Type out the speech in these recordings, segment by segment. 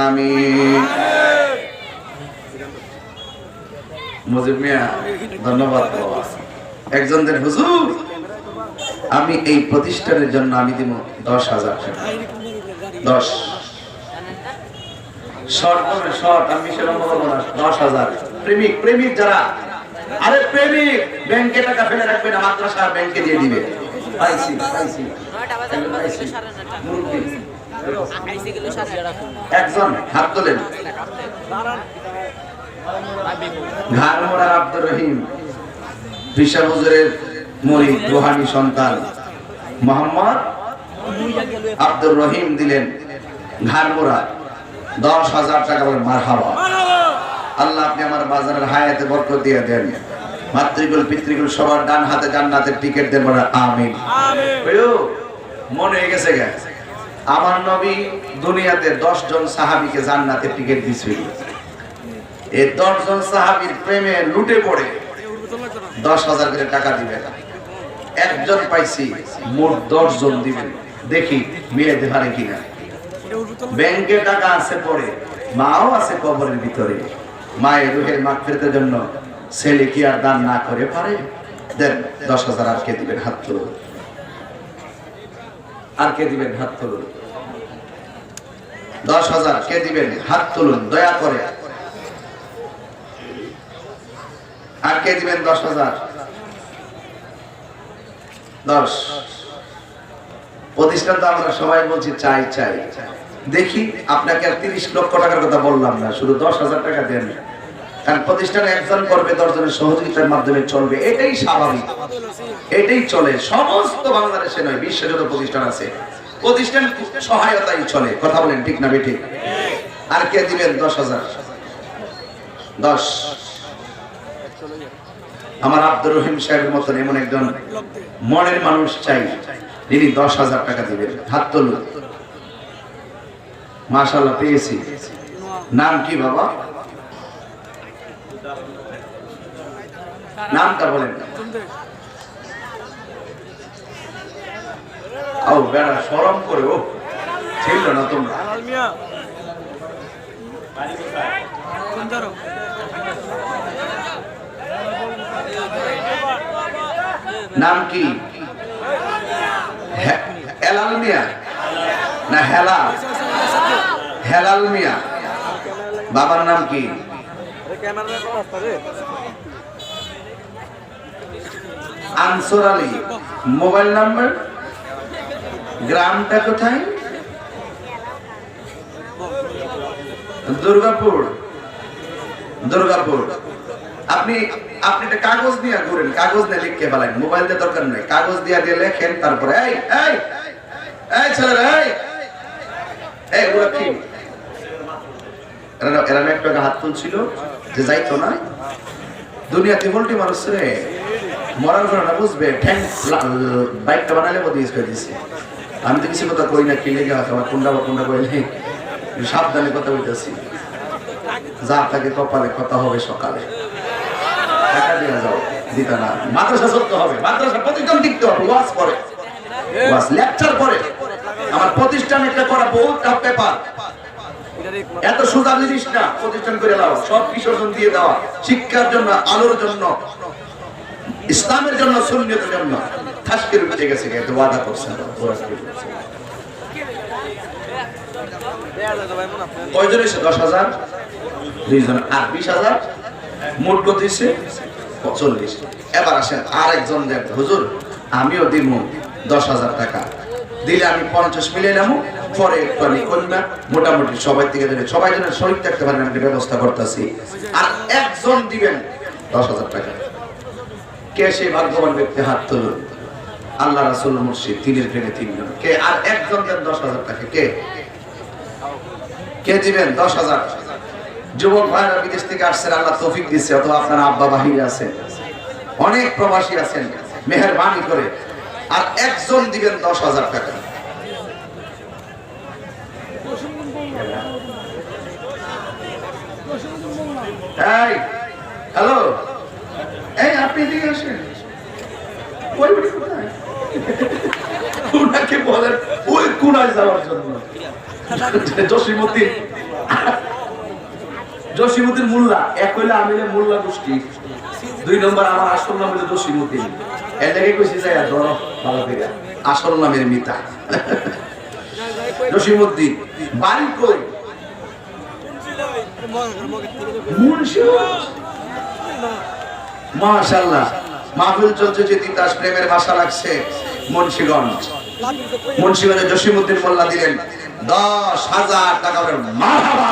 আমি ধন্যবাদ একজনদের হুজুর আমি এই প্রতিষ্ঠানের জন্য আমি দিব দশ হাজার টাকা। দশ। দশ হাজার। প্রেমিক প্রেমিক যারা, আরে প্রেমিক, ব্যাংকে টাকা ব্যাংকে দিয়ে দিবে। একজন হাত আব্দুর রহিম বিশা হুজুরের রুহানি সন্তান। মোহাম্মদ আব্দুর রহিম দিলেন ঘাড়মোড়া দশ হাজার টাকা বলে মার হাওয়া আল্লাহ আপনি আমার বাজারের হায়াতে বরকত দিয়ে দেন। মাতৃকুল পিতৃকুল সবার ডান হাতে জান্নাতের টিকিট দেন বলে আমিন। মনে হয়ে গেছে গে। আমার নবী দুনিয়াতে দশ জন সাহাবিকে জান্নাতের টিকিট দিছিল। এই দশ জন সাহাবির প্রেমে লুটে পড়ে দশ হাজার করে টাকা দিবে। একজন পাইছি মোট দশ জন দিবেন দেখি মিলাইতে পারে কিনা। ব্যাংকে টাকা আছে পরে মাও আছে কবরের ভিতরে। মায়ের রুহের মাগফিরাতের জন্য ছেলে কি আর দান না করে পারে? দেন, দশ হাজার আর কে দিবেন? হাত তুলুন। আর কে দিবেন? হাত তুলুন। দশ হাজার কে দিবেন? হাত তুলুন, দয়া করে। আর কে দিবেন দশ হাজার? দশ। প্রতিষ্ঠান তো আমরা সবাই বলছি, চাই চাই। দেখি আপনাকে আর তিরিশ লক্ষ টাকার কথা বললাম না, শুধু দশ হাজার টাকা দেন। কারণ প্রতিষ্ঠানে একজন করবে, দশজনের সহযোগিতার মাধ্যমে চলবে। এটাই স্বাভাবিক। এটাই চলে। সমস্ত বাংলাদেশে নয় যত প্রতিষ্ঠান আছে, প্রতিষ্ঠান সহায়তাই চলে। কথা বলেন ঠিক না বেঠিক? আর কে দিবেন দশ হাজার? দশ। আমার আব্দুর রহিম সাহেবের মতন এমন একজন মনের মানুষ চাই, যিনি দশ হাজার টাকা দিবেন। হাত তুলুন। মাশাল্লাহ পেয়েছি। নাম কি বাবা? নামটা বলেন। ও, বেড়া সরম করে, ও, ছিল না তোমরা। নাম কি? হেলাল মিয়া? না, হেলাল। হেলাল মিয়া। বাবার নাম কি? আনসর আলী। Mobile number? গ্রামটা কোথায়? দুর্গাপুর। দুর্গাপুর। আপনি আপনি একটা কাগজ দিয়ে ঘুরেন কাগজ দিয়ে লিখকে ফেলেন মোবাইল দিয়ে দরকার নেই কাগজ দিয়ে দিয়ে লেখেন তারপরে এই এই এই ছেলেরা এই এই ওরা কি? যে যাইতো দুনিয়াতে মানুষ রে মরার বুঝবে বাইকটা বানালে আমি তো কিছু কথা কই না, কি লেগে আছে বা কইলে সাবধানে কথা বলতেছি। যা থাকে কপালে কথা হবে সকালে। টাকা দিয়ে যাও, দিতে না। মাদ্রাসা হবে, মাদ্রাসা প্রতিষ্ঠান হবে, ওয়াজ করে ওয়াজ লেকচার করে আমার প্রতিষ্ঠান একটা করা বহুত টাফ পেপার এত সোজা জিনিস না প্রতিষ্ঠান করে দাও সব বিসর্জন দিয়ে দেওয়া। শিক্ষার জন্য, আলোর জন্য, ইসলামের জন্য সুন্নতের জন্য। থাসকে উঠে গেছে এত ওয়াদা করছে আমিও দিব দশ হাজার টাকা। দিলে আমি পঞ্চাশ মিলিয়ে নেব। পরে একটু আমি কন্যা মোটামুটি সবাই থেকে দেবে সবাই যেন শরীর থাকতে পারেন আমি ব্যবস্থা করতেছি। আর একজন দিবেন, দশ হাজার টাকা। কে সেই ভাগ্যবান ব্যক্তি? হাত তুলুন। আল্লাহ রাসুল মুর্শিদ, তিনের প্রেমে তিনজন কে? আর একজন দেন দশ হাজার টাকা। কে? কে দিবেন? দশ হাজার। যুবক ভাইরা বিদেশ থেকে আসছেন, আল্লাহ তৌফিক দিচ্ছে অথবা আপনার আব্বা বাহিরে আছেন। অনেক প্রবাসী আছেন, মেহরবানি করে। আর একজন দিবেন দশ হাজার টাকা। এই, হ্যালো? এই, আপনি এদিকে আসেন। ওই বলেন, ওই কোনায় যাওয়ার জন্য। মোল্লা, এক হইলে আমি মোল্লা গোষ্ঠী। দুই নম্বর আমার আসল নাম হলো জসিমুদ্দিন লেগে কইছি যাই ধরো, ভালো আসল নামের মিতা। জসিমুদ্দিন বাড়ি কই? মাশাআল্লাহ। মাহফিল চলছে যে তিতাস প্রেমের ভাষা লাগছে মুন্সিগঞ্জ। মুন্সিগঞ্জে জসিমুদ্দিন মোল্লা দিলেন দশ হাজার টাকা মারহাবা।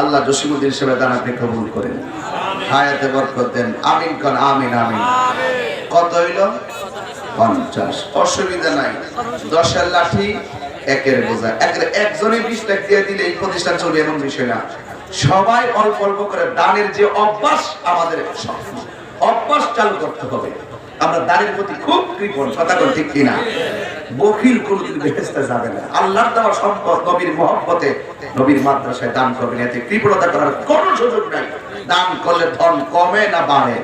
আল্লাহ জসিমুদ্দিন সেবা দান আপনি কবুল করেন। হায়াতে বরকত দেন। আমিন কন আমিন আমিন। কত হইল? পঞ্চাশ। অসুবিধা নাই। দশের লাঠি একের বোঝা। একের একজনে বিশ লাখ দিয়ে দিলে এই প্রতিষ্ঠান চলবে এমন বিষয় না। সবাই অল্প অল্প করে দানের যে অভ্যাস আমাদের অভ্যাস চালু করতে হবে। আমরা দানের প্রতি খুব কৃপণ কথা বল ঠিক কিনা? বকিল কোনদিন বেহেস্তে যাবে না। আল্লাহর দেওয়া সম্পদ নবীর মহব্বতে নবীর মাদ্রাসায় দান করবেন, এতে কৃপণতা করার কোনো সুযোগ নাই। দান করলে ধন কমে না বাড়ে?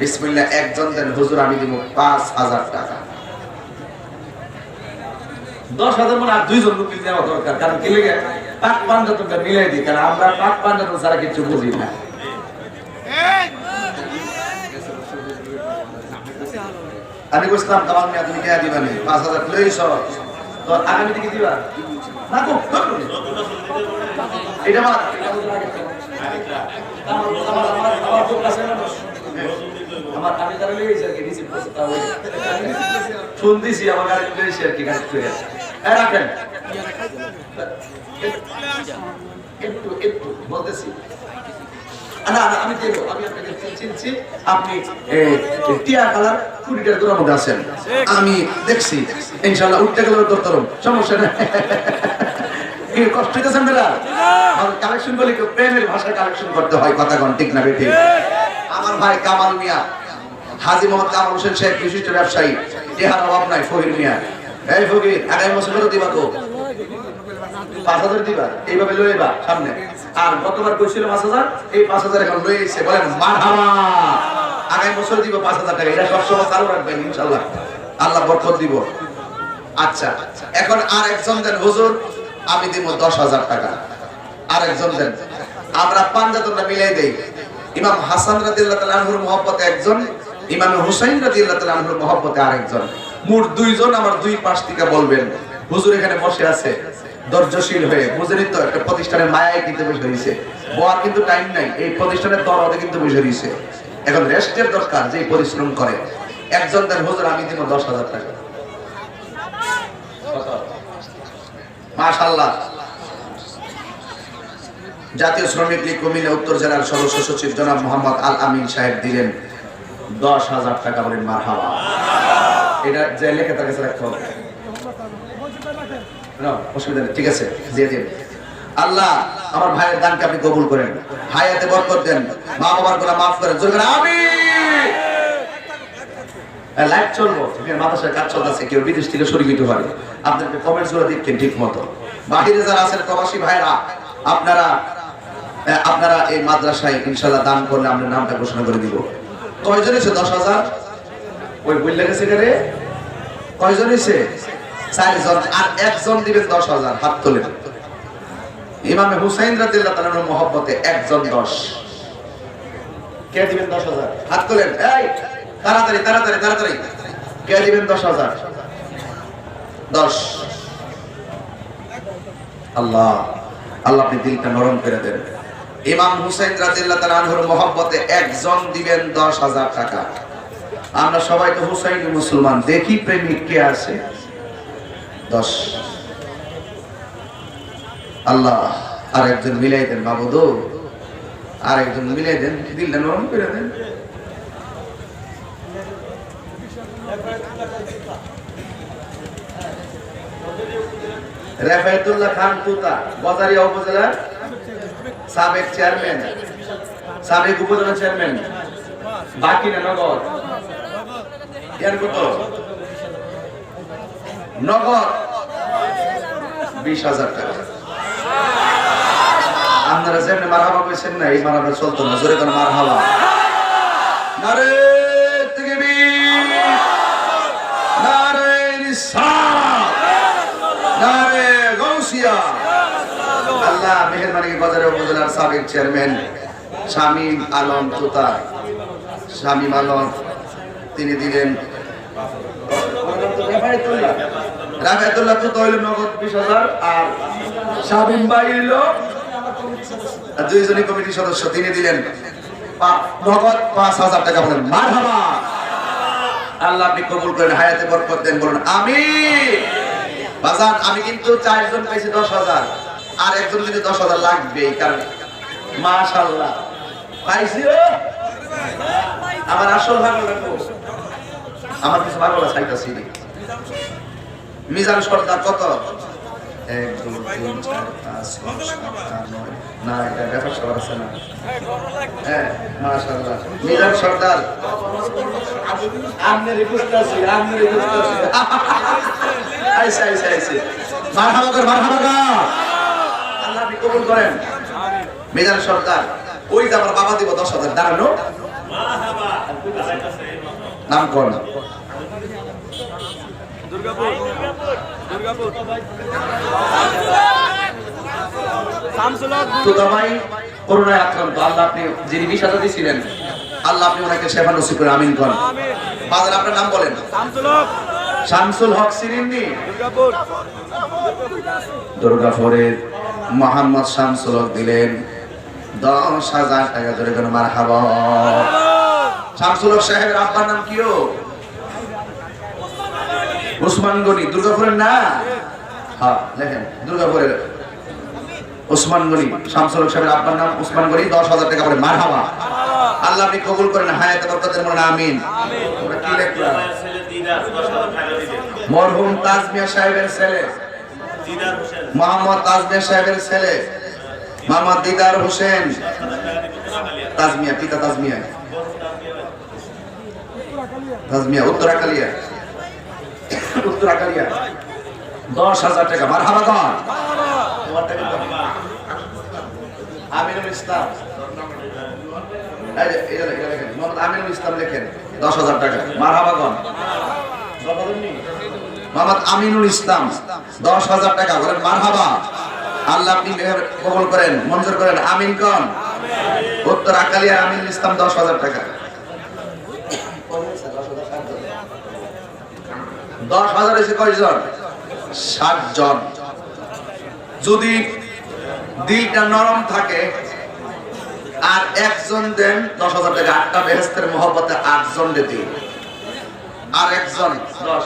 বিসমিল্লাহ একজন দেন হুজুর আমি দিব পাঁচ হাজার টাকা। মানে মিলাই কারণ আমরা কিছু বুঝি না। আমি বুঝলাম, তোমার পাঁচ হাজার তো আগামী দিকে দিবা? আমি তারা লইছি আর কি, রিসিভ করছে দিছি আমার গাড়ি লইছি আর কি, গাড়ি হ্যাঁ রাখেন। একটু একটু, বলতেছি। না আমি দেখছি ইনশাল্লাহ উঠতে গেলে দরতরম সমস্যা নেই। কষ্ট হইতেছেন বেলা কালেকশন বলি প্রেমের ভাষায় কালেকশন করতে হয়, কথা কন, ঠিক না বেঠিক আমার ভাই কামাল মিয়া, হাজি মোহাম্মদ কামাল হোসেন শেখ, বিশিষ্ট ব্যবসায়ী ইহার অভাব নাই, ফকির মিয়া। এই ফকির, আগামী বছর দিবা তো? পাঁচ হাজার দিবা, এইভাবে লইবা সামনে। আর গতবার কইছিল পাঁচ হাজার, এই পাঁচ হাজার এখন এসে বলেন, মারহাবা। আগামী বছর দিব পাঁচ হাজার টাকা, এটা সবসময় চালু রাখবেন ইনশাল্লাহ আল্লাহ বরকত দিব। আচ্ছা এখন আর একজন দেন, হুজুর, আমি দিব দশ হাজার টাকা। আর একজন দেন, আমরা পাঞ্জাতনটা মিলাই দেই। ইমাম হাসান রাদিয়াল্লাহু তাআলা আনহুর মহব্বতে একজন, ইমাম হুসাইন রাদিয়াল্লাহু তাআলা আনহুর মহব্বতে আরেকজন। মোট দুইজন আমার দুই পাশ থেকে বলবেন, হুজুর এখানে বসে আছে। ধৈর্যশীল হয়ে বুঝেনি তো একটা প্রতিষ্ঠানের মায়ায় কিন্তু বসে রয়েছে। বোয়ার কিন্তু টাইম নাই, এই প্রতিষ্ঠানের দরদে কিন্তু বসে রয়েছে। এখন রেস্টের দরকার যে পরিশ্রম করে। একজন দেন হুজুর, আমি দিব দশ হাজার টাকা। মাশাল্লাহ জাতীয় শ্রমিক লীগ কুমিল্লা উত্তর জেলার সদস্য সচিব জনাব মোহাম্মদ আল আমিন সাহেব দিলেন দশ হাজার টাকা বলেন মার হাওয়া এটা যে লেখে তার কাছে রাখতে হবে। অসুবিধা নেই ঠিক আছে আল্লাহ, আমার ভাইয়ের দানকে আপনি কবুল করেন। হায়াতে বরকত দেন। মা বাবার মাফ করেন। জোরে করে লাইভ চলবো কাজ চলতেছে, কেউ বিদেশ থেকে সরিয়ে দিতে পারে কমেন্টসগুলো দেখবেন ঠিক মতো। বাহিরে যারা আছেন, প্রবাসী ভাইরা আপনারা আপনারা এই মাদ্রাসায় ইনশাল্লাহ দান করলে আমরা নামটা ঘোষণা করে দিব। কয়জন এসে দশ হাজার? ওই বললে রে? কয়জন এসে চারজন আর একজন দিবেন দশ হাজার হাত তোলেন। ইমামে হুসাইন রাদিল্লাহ তাআলার মহব্বতে একজন দশ। কে দিবেন দশ হাজার? হাত তোলেন এই তাড়াতাড়ি তাড়াতাড়ি তাড়াতাড়ি। কে দিবেন দশ হাজার? দশ। আল্লাহ আল্লাহ আপনি দিলটা নরম করে দেন। ইমাম হুসাইন রাদিল্লাহ তাআলা আনহুর মহব্বতে একজন দিবেন দশ হাজার টাকা। আমরা সবাই তো হুসাইন মুসলমান দেখি প্রেমিক কে আছে? দশ। আল্লাহ আর একজন মিলাই দেন, বাবুদো। আর একজন মিলাই দেন, দিলটা নরম করে দেন। রেফায়েতুল্লাহ খান তুতা, বাজারিয়া উপজেলার সাবেক চেয়ারম্যান। সাবেক উপজেলা চেয়ারম্যান। বাকি না নগর ইয়ার কত? নগদ বিশ হাজার টাকা। আপনারা যেমনি মার হাবা কইছেন না, এই মারাটা চলতো না। জোরে করে মার হাবা নারে নারে নিসার নারে গৌসিয়া। আল্লাহ মেহেরবানি বাজারে উপজেলার সাবেক চেয়ারম্যান শামীম আলম তুতা শামীম আলম, তিনি দিলেন নগদ বিশ হাজার, আর কমিটির সদস্য, তিনি দিলেন নগদ পাঁচ হাজার টাকা আল্লাহ আপনি কবুল করেন আমি আমি কিন্তু চারজন পাইছি দশ হাজার, আর একজন কিন্তু দশ হাজার লাগবে কারণ পাইছি ও। আমার আসল ভালো লাগবো। আমার কিছু ভালো লাগে চাইতাছি মিজান সর্দার কত? এক দুই তিন চার পাঁচ ছয় সাত আট নয়। না এটা ব্যাপার সবার আছে না। হ্যাঁ মিজান সর্দার আমনে রিকোয়েস্ট আছে আমনে রিকোয়েস্ট আছে। আইসে আইসে আইসে। মারহাবা কর মারহাবা কর। আল্লাহ আপনি কবুল করেন। মিজান সর্দার ওই যে আমার বাবা দিব দশ হাজার দাঁড়ানো। নাম কোন দুর্গাপুর দুর্গাপুর। শামসুল হক। করোনায় আক্রান্ত। আল্লাহ আপনি যিনি বিষ হাজার আল্লাহ আপনি ওনাকে সেবা নসিব করে আমিন করেন বাজার আপনার নাম বলেন। শামসুল হক। শামসুল হক সিরিন্নি। দুর্গাপুর। দুর্গাপুরের মোহাম্মদ শামসুল হক দিলেন দশ হাজার টাকা ধরে কেন মার হাবা শামসুল হক সাহেবের আব্বার নাম কি ও উসমান গনি, দুর্গাপুরের না? হ্যাঁ লেখেন দুর্গাপুরের উসমান গনি, শামসুল সাহেবের আব্বার নাম উসমান গনি, দশ হাজার টাকা করে মার হাবা আল্লাহ আপনি কবুল করেন, হায়াতে বরকতের মনে আমিন। মরহুম তাজমিয়া সাহেবের ছেলে। মোহাম্মদ তাজমিয়া সাহেবের ছেলে। মোহাম্মদ দিদার হোসেন। তাজমিয়া, পিতা তাজমিয়া। তাজমিয়া উত্তরাকালিয়া দশ হাজার টাকা। আমিনুল ইসলাম। ইসলাম লেখেন। দশ হাজার টাকা। মার আমিনুল ইসলাম, দশ হাজার টাকা। বলেন মার হাবা আল্লাহ আপনি কবল করেন, মঞ্জুর করেন। আমিন কন। উত্তর আকালিয়া আমিনুল ইসলাম, দশ হাজার টাকা। দশ হাজার এসে কয়জন? ষাট জন যদি দিলটা নরম থাকে আর একজন দেন, দশ হাজার টাকা। আটটা বেহেস্তের মহব্বতে আটজন দিন আর একজন, দশ।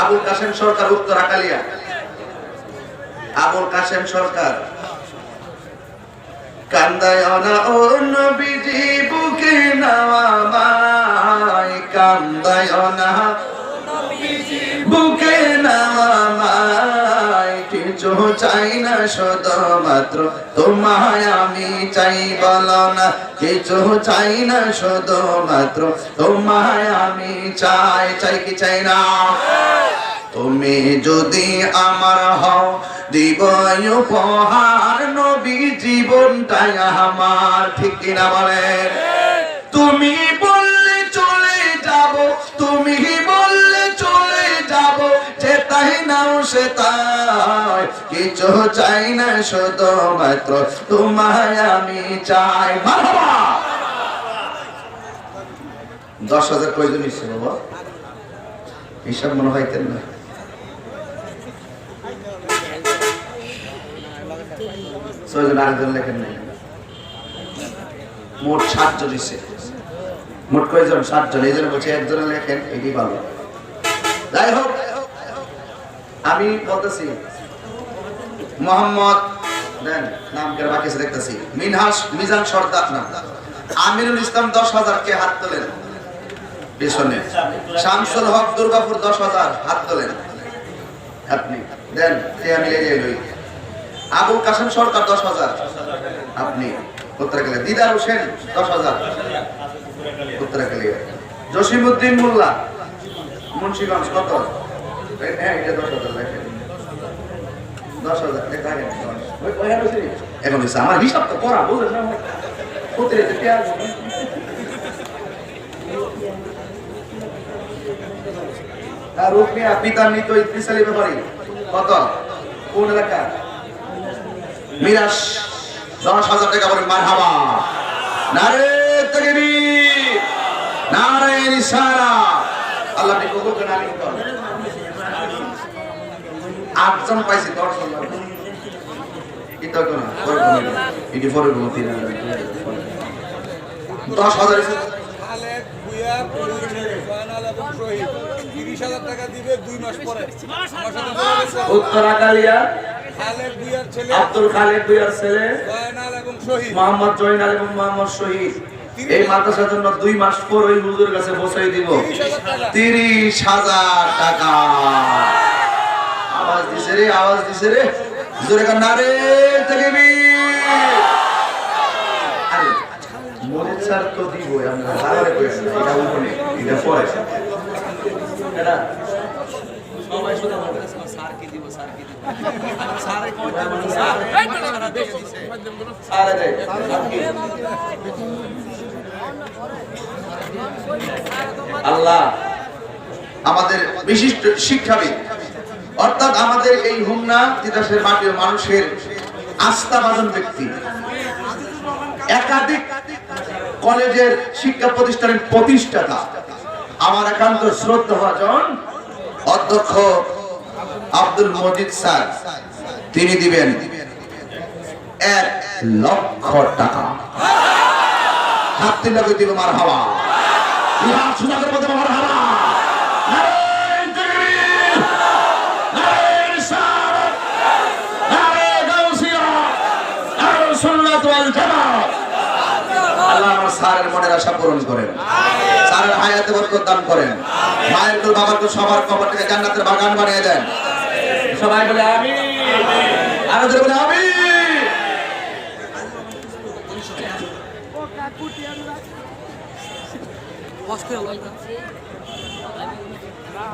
আবুল কাসেম সরকার, উত্তর আকালিয়া। আবুল কাসেম সরকার। কান্দায় অনা ও নবীজি বুকে মাই বুকে নাওয়া কিছু চাই না শুধুমাত্র তোমায় আমি চাই বলো না। কিছু চাই না শুধুমাত্র তোমায় আমি চাই চাই কি চাই না? তুমি যদি আমার হও, দিব উপহার, নবী জীবনটাই আমার, ঠিক কিনা বলেন? তুমি তাই নাও সে তাই। কিছু চাই না, শুধুমাত্র তোমায় আমি চাই। দশ হাজার কয়জন ইচ্ছে বাবা। হিসাব মনে হয় তেন না। মোট সাতজন ইচ্ছে মোট কয়জন? এই জন্য বলছি একজনে লেখেন, এটি ভালো। যাই হোক আমি বলতেছি, মোহাম্মদ, দেন, নাম করে বাকি দেখতেছি। মিনহাস, মিজান সর্দার না আমিরুল ইসলাম দশ হাজার কে হাত তোলেন? পেছনে। শামসুল হক দুর্গাপুর দশ হাজার হাত তোলেন? আপনি দেন, কে আমি লেগে লই আবুল কাসেম সরকার দশ হাজার। আপনি উত্তর গেলে। দিদার হোসেন দশ হাজার। উত্তরাখালিয়া জসিমউদ্দিন মোল্লা, মুন্সিগঞ্জ কত? হ্যাঁ এটা দশ হাজার হাজার লেখা নেই, দশ। হলো সেই। এখন হচ্ছে আমার হিসাব তো করা রুকনিয়া পিতা মৃত ইদ্রিস আলী কত? কোন এলাকা? মিরাস দশ হাজার টাকা বলেন মার হাবা নারে তাকবীর নারে আল্লাহ আপনি কবুল। আটজন দশ এই মাদ্রাসার জন্য দুই মাস পর ওই হুজুর কাছে বসাই দিব। তিরিশ হাজার টাকা। রে আওয়াজ দিছে রে। জোরে নারে তাকবীর আরে স্যার তো দিব আমরা বারবারে কই এটা উপরে এটা পরে। এটা সবাই শুধু বলবে স্যার কি দিব স্যার কি দিব? স্যারে কই দিব স্যার? স্যার দে আল্লাহ আমাদের বিশিষ্ট শিক্ষাবিদ অর্থাৎ আমাদের এই হুমনা তিতাসের মাটির মানুষের আস্থাভাজন ব্যক্তি। একাধিক কলেজের শিক্ষা প্রতিষ্ঠানের প্রতিষ্ঠাতা। আমার একান্ত শ্রদ্ধাভাজন অধ্যক্ষ আব্দুল মজিদ স্যার। তিনি দিবেন এক লক্ষ টাকা। হাত তিন লাখ দিব মার হাওয়া মার হাওয়া সারের মনের আশা পূরণ করেন। সারের হায়াতে বরকত দান করেন। মায়ের কুল বাবার কুল সবার কবর থেকে জান্নাতের বাগান বানিয়ে দেন। সবাই বলে আমিন। আরও ধরে বলে আমিন। না